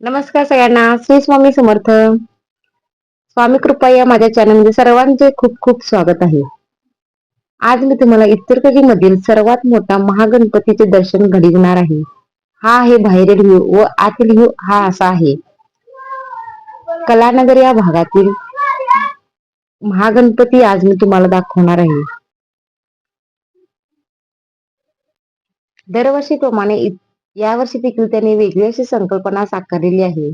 नमस्कार सगळ्यांना. श्री स्वामी समर्थ. स्वामी कृपा या माझ्या चॅनलमध्ये सर्वांचे खूप खूप स्वागत आहे. आज मी तुम्हाला इचलकरंजी मधील सर्वात मोठा महागणपतीचे दर्शन घडविणार आहे. हा आहे बाहेरील व्ह्यू व आतील व्ह्यू हा असा आहे. कलानगर या भागातील महागणपती आज मी तुम्हाला दाखवणार आहे. दरवर्षीप्रमाणे इ- यावर्षी देखील त्यांनी वेगळी अशी संकल्पना साकारलेली आहे.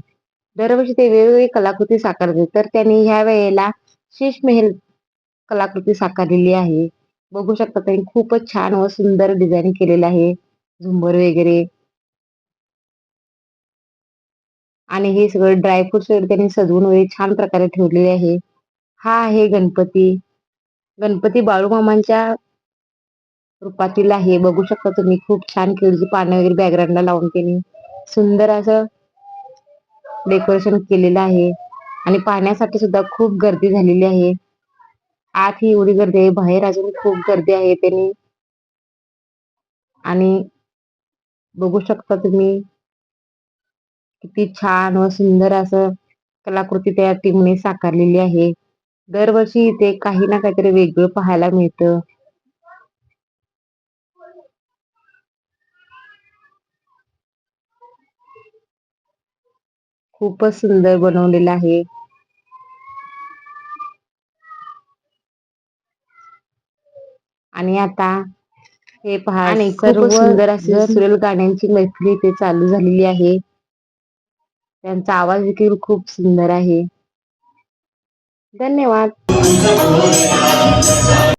दरवर्षी ते वेगवेगळी कलाकृती साकारते तर त्यांनी ह्या वेळेला शीश मेहल कलाकृती साकारलेली आहे. बघू शकता त्यांनी खूपच छान व सुंदर डिझाईन केलेलं आहे. झुंबर वगैरे. आणि हे सगळं ड्रायफ्रुट्स वगैरे त्यांनी सजवून वगैरे छान प्रकारे ठेवलेले आहे. हा आहे गणपती. गणपती बाळूमामांच्या रूपातील आहे. बघू शकता तुम्ही खूप छान केळीची पानं वगैरे बॅकग्राऊंडला लावून त्यांनी सुंदर असं डेकोरेशन केलेलं आहे. आणि पाहण्यासाठी सुद्धा खूप गर्दी झालेली आहे. आत ही एवढी गर्दी आहे. बाहेर अजून खूप गर्दी आहे त्यांनी. आणि बघू शकता तुम्ही किती छान व सुंदर असं कलाकृती त्या टीमने साकारलेली आहे. दरवर्षी इथे काही ना काहीतरी वेगळं पाहायला मिळतं. खूपच सुंदर बनवलेलं आहे. आणि आता हे पहा आणि सर्व सुंदर अशी सुरेल गाण्यांची मैफिली इथे चालू झालेली आहे. त्यांचा आवाज देखील खूप सुंदर आहे. धन्यवाद.